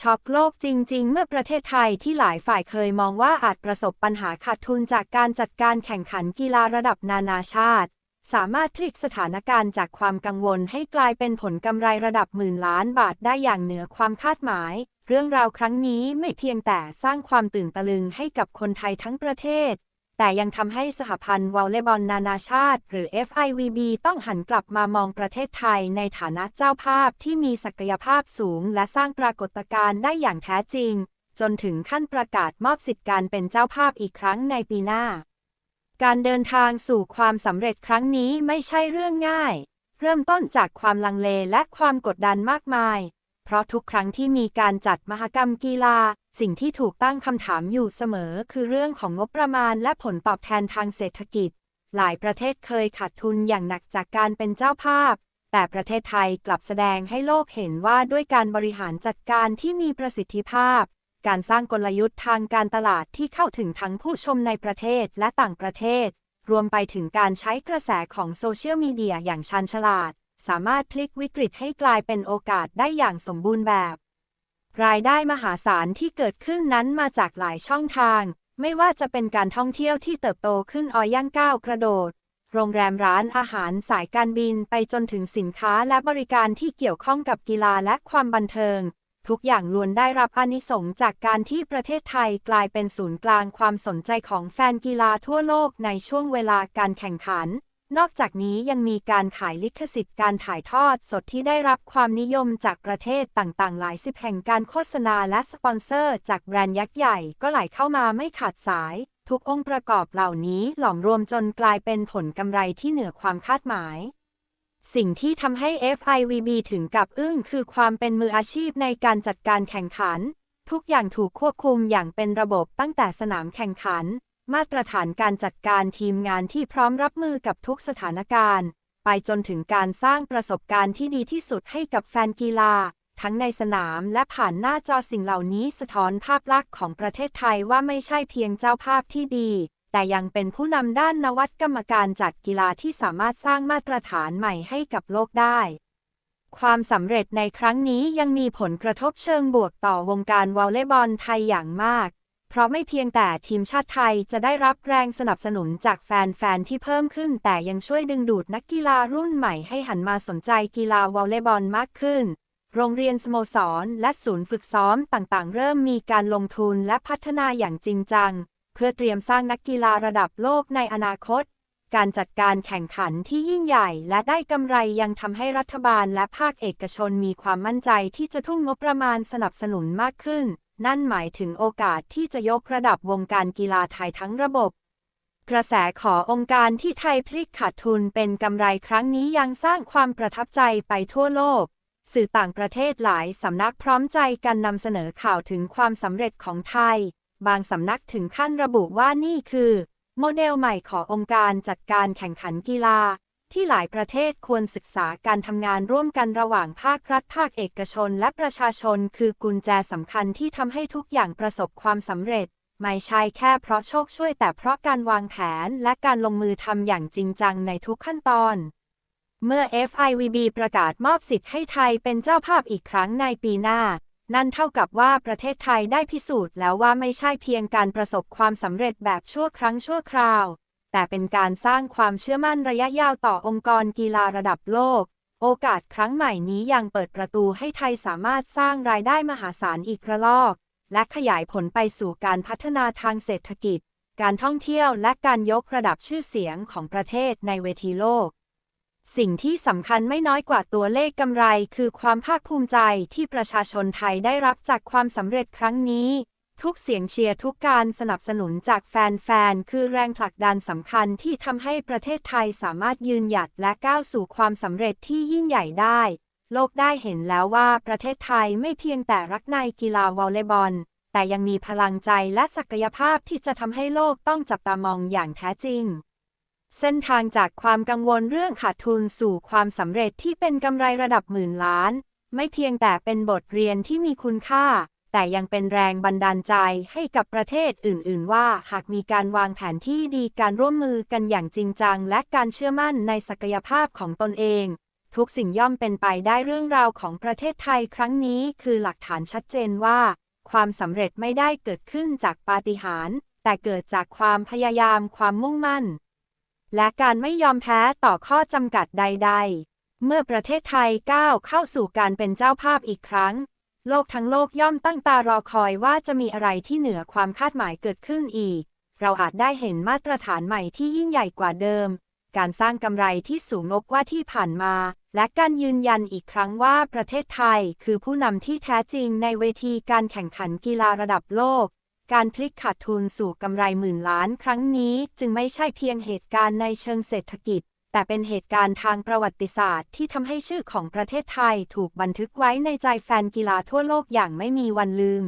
ช็อกโลกจริง ๆ เมื่อประเทศไทยที่หลายฝ่ายเคยมองว่าอาจประสบปัญหาขาดทุนจากการจัดการแข่งขันกีฬาระดับนานาชาติ สามารถพลิกสถานการณ์จากความกังวลให้กลายเป็นผลกำไรระดับหมื่นล้านบาทได้อย่างเหนือความคาดหมาย เรื่องราวครั้งนี้ไม่เพียงแต่สร้างความตื่นตะลึงให้กับคนไทยทั้งประเทศ แต่ยังทำให้สหพันธ์วอลเลย์บอลนานาชาติ หรือ FIVB ต้องหันกลับมามองประเทศไทยในฐานะเจ้าภาพที่มีศักยภาพสูง และสร้างปรากฏการณ์ได้อย่างแท้จริง จนถึงขั้นประกาศมอบสิทธิการเป็นเจ้าภาพอีกครั้งในปีหน้า การเดินทางสู่ความสำเร็จครั้งนี้ไม่ใช่เรื่องง่าย เริ่มต้นจากความลังเลและความกดดันมากมาย เพราะทุกครั้งที่มีการจัดมหกรรมกีฬา สิ่งที่ถูกตั้งคำถามอยู่เสมอ คือเรื่องของงบประมาณและผลตอบแทนทางเศรษฐกิจ หลายประเทศเคยขาดทุนอย่างหนักจากการเป็นเจ้าภาพ แต่ประเทศไทยกลับแสดงให้โลกเห็นว่าด้วยการบริหารจัดการที่มีประสิทธิภาพ การสร้างกลยุทธ์ทางการตลาดที่เข้าถึงทั้งผู้ชมในประเทศและต่างประเทศ รวมไปถึงการใช้กระแสของโซเชียลมีเดียอย่างชันฉลาด สามารถพลิกวิกฤตให้กลายเป็นโอกาสได้อย่างสมบูรณ์แบบ รายได้มหาศาลที่เกิดขึ้นนั้นมาจากหลายช่องทาง ไม่ว่าจะเป็นการท่องเที่ยวที่เติบโตขึ้นออย่างก้าวกระโดด โรงแรมร้านอาหารสายการบินไปจนถึงสินค้าและบริการที่เกี่ยวข้องกับกีฬาและความบันเทิง ทุกอย่างล้วนได้รับอนิสงจากการที่ประเทศไทยกลายเป็นศูนย์กลางความสนใจของแฟนกีฬาทั่วโลกในช่วงเวลาการแข่งขัน นอกจากนี้ยังมีการขายลิขสิทธิ์การถ่ายทอดสดที่ได้รับความนิยมจากประเทศต่างๆ หลายสิบแห่งการโฆษณาและสปอนเซอร์จากแบรนด์ยักษ์ใหญ่ก็ไหลเข้ามาไม่ขาดสาย ทุกองค์ประกอบเหล่านี้หลอมรวมจนกลายเป็นผลกำไรที่เหนือความคาดหมาย สิ่งที่ทำให้ FIVB ถึงกับอึ้งคือความเป็นมืออาชีพในการจัดการแข่งขัน ทุกอย่างถูกควบคุมอย่างเป็นระบบตั้งแต่สนามแข่งขัน มาตรฐานการจัดการทีมงานที่พร้อมรับมือกับทุกสถานการณ์ ไปจนถึงการสร้างประสบการณ์ที่ดีที่สุดให้กับแฟนกีฬา ทั้งในสนามและผ่านหน้าจอสิ่งเหล่านี้สะท้อนภาพลักษณ์ของประเทศไทยว่าไม่ใช่เพียงเจ้าภาพที่ดี แต่ยังเป็นผู้นำด้านนวัตกรรมการจัดกีฬาที่สามารถสร้างมาตรฐานใหม่ให้กับโลกได้ความสำเร็จในครั้งนี้ยังมีผลกระทบเชิงบวกต่อวงการวอลเลย์บอลไทยอย่างมาก เพราะไม่เพียงแต่ทีมชาติไทยจะได้รับแรงสนับสนุนจากแฟน ๆ ที่เพิ่มขึ้น แต่ยังช่วยดึงดูดนักกีฬารุ่นใหม่ให้หันมาสนใจกีฬาวอลเลย์บอลมากขึ้น โรงเรียนสโมสร และศูนย์ฝึกซ้อมต่างๆ เริ่มมีการลงทุนและพัฒนาอย่างจริงจัง เพื่อเตรียมสร้างนักกีฬาระดับโลกในอนาคต การจัดการแข่งขันที่ยิ่งใหญ่และได้กำไรยังทำให้รัฐบาลและภาคเอกชนมีความมั่นใจที่จะทุ่มงบประมาณสนับสนุนมากขึ้น นั่นหมายถึงโอกาสที่จะยกระดับวงการกีฬาไทยทั้งระบบ กระแสขอองค์การที่ไทยพลิกขาดทุนเป็นกำไรครั้งนี้ยังสร้างความประทับใจไปทั่วโลก สื่อต่างประเทศหลายสำนักพร้อมใจกันนำเสนอข่าวถึงความสำเร็จของไทย บางสำนักถึงขั้นระบุว่านี่คือ โมเดลใหม่ขององค์การจัดการแข่งขันกีฬา ที่หลายประเทศควรศึกษาการทำงานร่วมกันระหว่างภาครัฐภาคเอกชนและประชาชนคือกุญแจสำคัญที่ทำให้ทุกอย่างประสบความสำเร็จ ไม่ใช่แค่เพราะโชคช่วยแต่เพราะการวางแผนและการลงมือทำอย่างจริงจังในทุกขั้นตอน เมื่อ FIVB ประกาศมอบสิทธิ์ให้ไทยเป็นเจ้าภาพอีกครั้งในปีหน้า นั่นเท่ากับว่าประเทศไทยได้พิสูจน์แล้วว่าไม่ใช่เพียงการประสบความสำเร็จแบบชั่วครั้งชั่วคราว แต่เป็นการสร้างความเชื่อมั่นระยะยาวต่อองค์กรกีฬาระดับโลก โอกาสครั้งใหม่นี้ยังเปิดประตูให้ไทยสามารถสร้างรายได้มหาศาลอีกระลอก และขยายผลไปสู่การพัฒนาทางเศรษฐกิจ การท่องเที่ยวและการยกระดับชื่อเสียงของประเทศในเวทีโลก สิ่งที่สำคัญไม่น้อยกว่าตัวเลขกำไร คือความภาคภูมิใจที่ประชาชนไทยได้รับจากความสำเร็จครั้งนี้ ทุกเสียงเชียร์ทุกการสนับสนุนจากแฟนๆ คือแรงผลักดันสำคัญที่ทำให้ประเทศไทยสามารถยืนหยัดและก้าวสู่ความสำเร็จที่ยิ่งใหญ่ได้ โลกได้เห็นแล้วว่าประเทศไทยไม่เพียงแต่รักในกีฬาวอลเลย์บอล แต่ยังมีพลังใจและศักยภาพที่จะทำให้โลกต้องจับตามองอย่างแท้จริง เส้นทางจากความกังวลเรื่องขาดทุนสู่ความสำเร็จที่เป็นกำไรระดับหมื่นล้าน ไม่เพียงแต่เป็นบทเรียนที่มีคุณค่า แต่ยังเป็นแรงบันดาลใจให้กับประเทศอื่น ๆ ว่าหากมีการวางแผนที่ดีการร่วมมือกันอย่างจริงจัง และการเชื่อมั่นในศักยภาพของตนเอง ทุกสิ่งย่อมเป็นไปได้เรื่องราวของประเทศไทยครั้งนี้คือหลักฐานชัดเจนว่า ความสำเร็จไม่ได้เกิดขึ้นจากปาฏิหาริย์แต่เกิดจากความพยายามความมุ่งมั่น และการไม่ยอมแพ้ต่อข้อจำกัดใด ๆ เมื่อประเทศไทยก้าวเข้าสู่การเป็นเจ้าภาพอีกครั้ง โลกทั้งโลกย่อมตั้งตารอคอยว่าจะมีอะไรที่เหนือความคาดหมายเกิดขึ้นอีก เราอาจได้เห็นมาตรฐานใหม่ที่ยิ่งใหญ่กว่าเดิม การสร้างกำไรที่สูงนกว่าที่ผ่านมา และการยืนยันอีกครั้งว่าประเทศไทยคือผู้นำที่แท้จริงในเวทีการแข่งขันกีฬาระดับโลก การพลิกขาดทุนสู่กำไรหมื่นล้านครั้งนี้จึงไม่ใช่เพียงเหตุการณ์ในเชิงเศรษฐกิจ แต่เป็นเหตุการณ์ทางประวัติศาสตร์ที่ทำให้ชื่อของประเทศไทยถูกบันทึกไว้ในใจแฟนกีฬาทั่วโลกอย่างไม่มีวันลืม